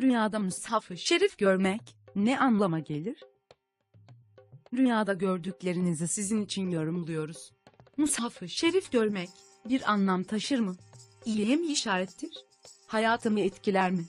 Rüyada mushaf-ı şerif görmek ne anlama gelir? Rüyada gördüklerinizi sizin için yorumluyoruz. Mushaf-ı şerif görmek bir anlam taşır mı? İyiye mi işarettir? Hayatımı etkiler mi?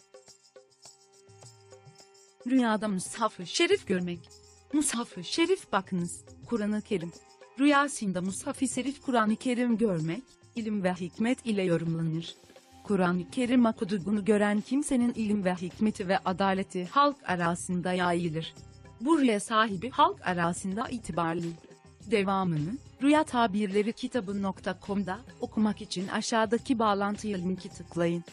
Rüyada mushaf-ı şerif görmek. Mushaf-ı şerif bakınız, Kur'an-ı Kerim. Rüyasında mushaf-ı şerif Kur'an-ı Kerim görmek, ilim ve hikmet ile yorumlanır. Kur'an-ı Kerim okuduğunu gören kimsenin ilim ve hikmeti ve adaleti halk arasında yayılır. Bu rüya sahibi halk arasında itibarlı. Devamını, Rüya Tabirleri kitabı.com'da okumak için aşağıdaki bağlantıya linki tıklayın.